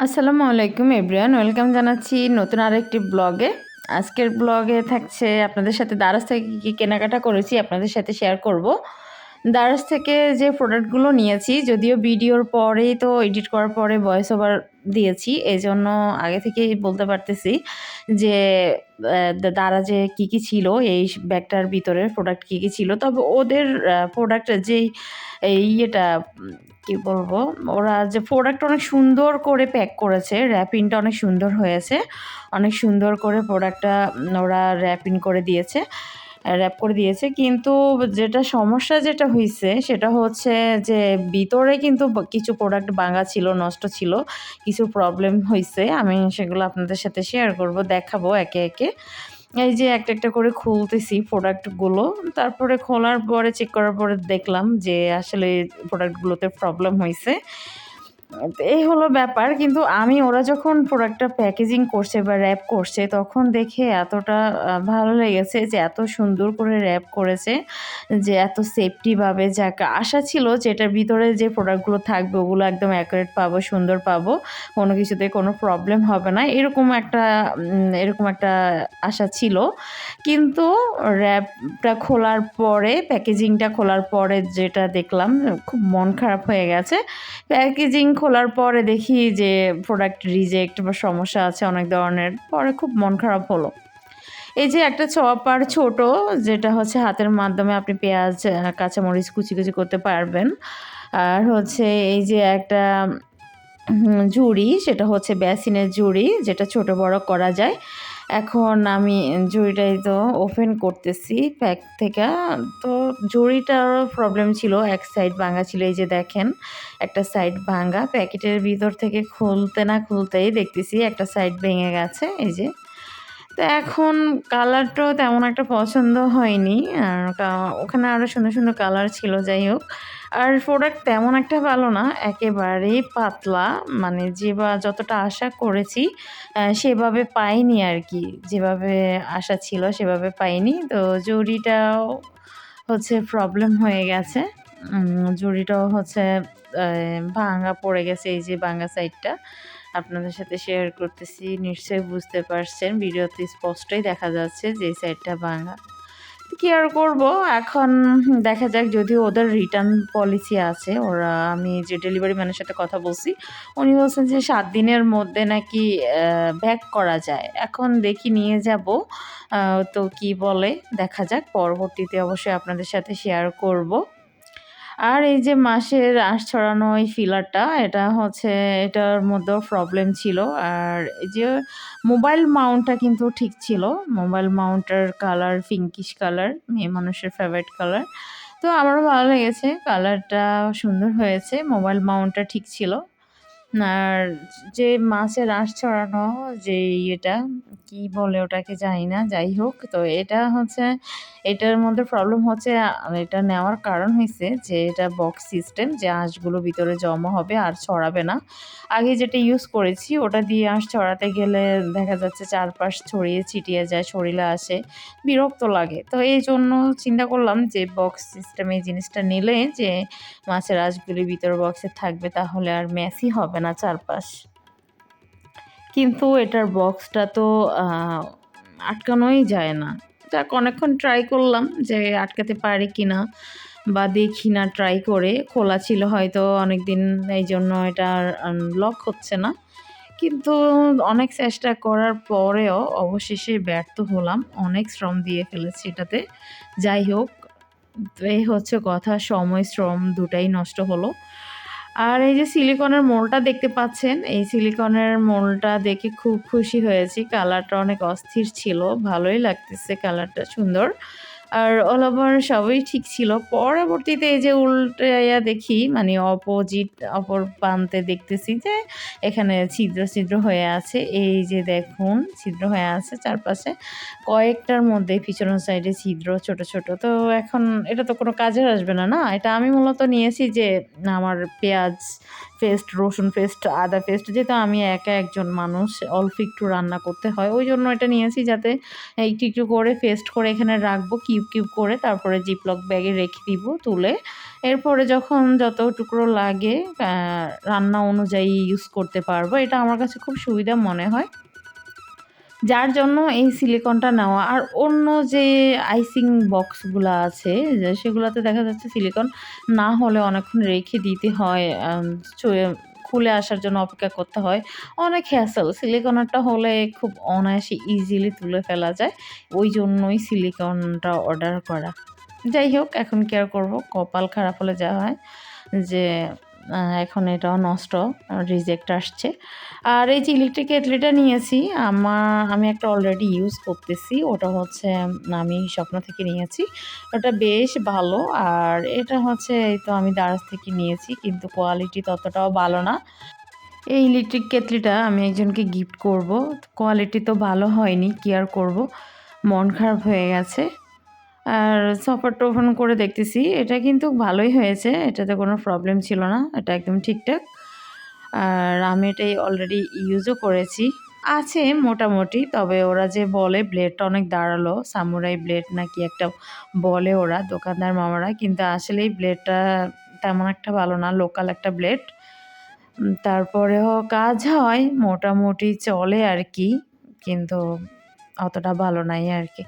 আসসালামু আলাইকুম everyone welcome জানাচ্ছি নতুন আরেকটি ব্লগে। আজকের ব্লগে থাকছে আপনাদের সাথে দারাজ থেকে কী কী কেনাকাটা করেছি আপনাদের সাথে শেয়ার করব। দারাজ থেকে যে প্রোডাক্টগুলো নিয়েছি, যদিও ভিডিওর পরেই তো এডিট করার পরে ভয়েস ওভার দিয়েছি এই জন্য আগে থেকেই বলতে পারতেছি যে দারাজে কী কী ছিল, এই ব্যাগটার ভিতরে প্রোডাক্ট কী কী ছিল, তবে ওদের প্রোডাক্ট যেই, এই ইয়েটা, কী বলব, ওরা যে প্রোডাক্ট অনেক সুন্দর করে প্যাক করেছে র্যাপিংটা অনেক সুন্দর হয়েছে, অনেক সুন্দর করে প্রোডাক্টটা ওরা র্যাপিং করে দিয়েছে। র্যাপ করে দিয়েছে। কিন্তু যেটা সমস্যা যেটা হয়েছে সেটা হচ্ছে যে ভিতরে কিন্তু কিছু প্রোডাক্ট ভাঙা ছিল, নষ্ট ছিল, কিছু প্রবলেম হয়েছে আমি সেগুলো আপনাদের সাথে শেয়ার করব, দেখাবো একে একে। এই যে একটা একটা করে খুলতেছি প্রোডাক্টগুলো তারপরে খোলার পরে চেক করার পরে দেখলাম যে আসলে প্রোডাক্টগুলোতে প্রবলেম হয়েছে এই হলো ব্যাপার, কিন্তু আমি ওরা যখন প্রোডাক্টটা প্যাকেজিং করছে বা র্যাপ করছে, তখন দেখে এতটা ভালো লেগেছে যে এত সুন্দর করে র্যাপ করেছে, যে এত সেফটিভাবে যা আশা ছিল যে এটার ভিতরে যে প্রোডাক্টগুলো থাকবে, ওগুলো একদম অ্যাকুরেট পাবো, সুন্দর পাবো, কোনো কিছুতে কোনো প্রবলেম হবে না, এরকম একটা এরকম একটা আশা ছিল। কিন্তু র্যাপটা খোলার পরে প্যাকেজিংটা খোলার পরে যেটা দেখলাম, খুব মন খারাপ হয়ে গেছে। প্যাকেজিং খোলার পরে দেখি যে প্রোডাক্ট রিজেক্ট বা সমস্যা আছে অনেক ধরনের, পরে খুব মন খারাপ হলো। এই যে একটা চপার ছোট, যেটা হচ্ছে হাতের মাধ্যমে আপনি পেঁয়াজ কাঁচামরিচ কুচি কুচি করতে পারবেন। আর হচ্ছে এই যে একটা ঝুড়ি, সেটা হচ্ছে বেসিনের ঝুড়ি, যেটা ছোট বড় করা যায়। এখন আমি জুড়িটাই তো ওপেন করতেছি প্যাক থেকে। তো জুড়িটারও প্রবলেম ছিল, এক সাইড ভাঙা ছিল, এই যে দেখেন, একটা সাইড ভাঙা। প্যাকেটের ভিতর থেকে খুলতে না খুলতেই দেখতেছি একটা সাইড ভেঙে গেছে, এই যে। তো এখন কালারটাও তেমন একটা পছন্দ হয়নি, আর ওখানে আরও সুন্দর সুন্দর কালার ছিল, যাই হোক। আর প্রোডাক্ট তেমন একটা ভালো না একেবারেই পাতলা মানে যে বা, যতটা আশা করেছি সেভাবে পাইনি আর কি। যেভাবে আশা ছিল, সেভাবে পাইনি। তো জুড়িটাও হচ্ছে প্রবলেম হয়ে গেছে। জুড়িটাও হচ্ছে ভাঙা পড়ে গেছে, এই যে ভাঙা সাইডটা আপনাদের সাথে শেয়ার করতেছি। নিশ্চয়ই বুঝতে পারছেন, ভিডিওতে স্পষ্টই দেখা যাচ্ছে যে সাইডটা ভাঙা। কি আর করব? এখন দেখা যাক যদি ওদের রিটার্ন পলিসি আছে, ওরা, আমি যে ডেলিভারি ম্যানের সাথে কথা বলছি, উনি বলছেন যে সাত দিনের মধ্যে নাকি ব্যাক করা যায়। এখন দেখি নিয়ে যাব। তো কি বলে, দেখা যাক, পরবর্তীতে অবশ্যই আপনাদের সাথে শেয়ার করব। আর এই যে মাসের আঁশ ছড়ানো ওই ফিলারটা এটা হচ্ছে, এটার মধ্যেও প্রবলেম ছিল। আর এই যে মোবাইল মাউন্টটা কিন্তু ঠিক ছিল। মোবাইল মাউন্টের কালার ফিঙ্কিশ কালার মেয়ে মানুষের ফেভারিট কালার তো আমারও ভালো লেগেছে। কালারটা সুন্দর হয়েছে। মোবাইল মাউন্টটা ঠিক ছিল। আর যে মাছের আঁশ ছড়ানো যে ইয়েটা, কি বলে ওটাকে জানি না যাই হোক। তো এটা হচ্ছে, এটার মধ্যে প্রবলেম হচ্ছে এটা নেওয়ার কারণ হয়েছে যে এটা বক্স সিস্টেম যে আঁশগুলো ভিতরে জমা হবে আর ছড়াবে না। আগে যেটা ইউজ করেছি, ওটা দিয়ে আঁশ ছড়াতে গেলে দেখা যাচ্ছে চারপাশ ছড়িয়ে ছিটিয়ে যায় শরীরে আসে, বিরক্ত লাগে। তো এই জন্য চিন্তা করলাম যে বক্স সিস্টেম এই জিনিসটা নিলে যে মাছের আঁশগুলি ভিতরে বক্সে থাকবে, তাহলে আর মেসি হবে না। চারপাশ। কিন্তু এটার বক্সটা তো আটকানোই যায় না। যাক, অনেকক্ষণ ট্রাই করলাম যে আটকাতে পারি কি না বা দেখি না ট্রাই করে। খোলা ছিল হয়তো অনেক দিন এই জন্য এটা লক হচ্ছে না। কিন্তু অনেক চেষ্টা করার পরেও অবশেষে ব্যর্থ হলাম। অনেক শ্রম দিয়ে ফেলেছি এটাতে। যাই হোক এই হচ্ছে কথা, সময়, শ্রম দুটাই নষ্ট হলো। আর এই যে সিলিকনের মোলটা দেখতে পাচ্ছেন, এই সিলিকনের মোলটা দেখে খুব খুশি হয়েছি। কালারটা অনেক অস্থির ছিল, ভালোই লাগতেছে কালারটা, সুন্দর। আর অল ওভার সবই ঠিক ছিল। পরবর্তীতে এই যে উল্টাইয়া দেখি মানে অপোজিট অপর প্রান্তে দেখতেছি যে এখানে ছিদ্র ছিদ্র হয়ে আছে। এই যে দেখুন, ছিদ্র হয়ে আছে চারপাশে। কয়েকটার মধ্যে পিছনের সাইডে ছিদ্র, ছোট ছোট। তো এখন এটা তো কোনো কাজে আসবে না না? এটা আমি মূলত নিয়েছি যে আমার পেঁয়াজ পেস্ট, রসুন পেস্ট, আদা পেস্ট, যেহেতু আমি একা একজন মানুষ, অল্প একটু রান্না করতে হয়। ওই জন্য এটা নিয়েছি যাতে একটু একটু করে পেস্ট করে এখানে রাখব, কিউব কিউব করে তারপরে জিপলক ব্যাগে রেখে দিব তুলে। এরপরে যখন যত টুকরো লাগে রান্না অনুযায়ী ইউজ করতে পারব। এটা আমার কাছে খুব সুবিধা মনে হয়। যার জন্য এই সিলিকনটা নেওয়া। আর অন্য যে আইসিং বক্সগুলো আছে সেগুলোতে দেখা যাচ্ছে সিলিকন না হলে অনেকক্ষণ রেখে দিতে হয় খুলে আসার জন্য অপেক্ষা করতে হয়। অনেক হ্যাসেল সিলিকনেরটা হলে খুব অনায়াসে ইজিলি তুলে ফেলা যায়। ওই জন্যই সিলিকনটা অর্ডার করা। যাই হোক, এখন কেয়ার করব? কপাল খারাপ হলে যা হয় যে এখন এটাও নষ্ট রিজেক্ট আসছে। আর এই যে ইলেকট্রিক কেটলিটা নিয়েছি আমার আমি একটা অলরেডি ইউজ করতেছি, ওটা হচ্ছে, আমি স্বপ্ন থেকে নিয়েছি। ওটা বেশ ভালো, আর এটা হচ্ছে, এই তো আমি দারাজ থেকে নিয়েছি, কিন্তু কোয়ালিটি ততটাও ভালো না। এই ইলেকট্রিক কেটলিটা আমি একজনকে গিফট করব কোয়ালিটি তো ভালো হয়নি, কি আর করব? মন খারাপ হয়ে গেছে। আর সফারটা ওপেন করে দেখতেছি। এটা কিন্তু ভালোই হয়েছে, এটাতে কোনো প্রবলেম ছিল না, এটা একদম ঠিকঠাক। আর আমি এটাই অলরেডি ইউজও করেছি। আছে মোটামুটি, তবে ওরা যে বলে ব্লেডটা অনেক দাঁড়াল সামুরাই ব্লেড নাকি একটা বলে ওরা, দোকানদার মামারা, কিন্তু আসলেই ব্লেডটা তেমন একটা ভালো না লোকাল একটা ব্লেড তারপরেও কাজ হয়, মোটামুটি চলে আর কি, কিন্তু অতটা ভালো নাই আর কি।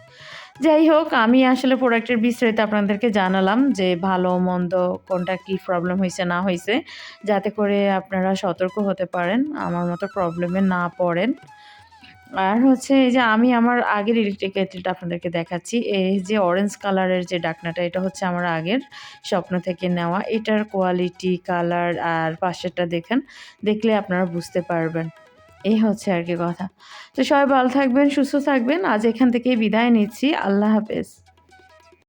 যাই হোক, আমি আসলে প্রোডাক্টের বিস্তারিত আপনাদেরকে জানালাম যে ভালো মন্দ কোনটা কি প্রবলেম হয়েছে না হয়েছে যাতে করে আপনারা সতর্ক হতে পারেন, আমার মতো প্রবলেমে না পড়েন। আর হচ্ছে এই যে আমি আমার আগের ইলেকট্রিক কেটলিটা আপনাদেরকে দেখাচ্ছি। এই যে অরেঞ্জ কালারের যে ডাকনাটা, এটা হচ্ছে আমার আগের স্বপ্ন থেকে নেওয়া। এটার কোয়ালিটি কালার আর পাশেরটা দেখেন, দেখলে আপনারা বুঝতে পারবেন। এই হচ্ছে আর কি কথা। তো সবাই ভালো থাকবেন, সুস্থ থাকবেন। আজ এখান থেকেই বিদায় নিচ্ছি। আল্লাহ হাফেজ।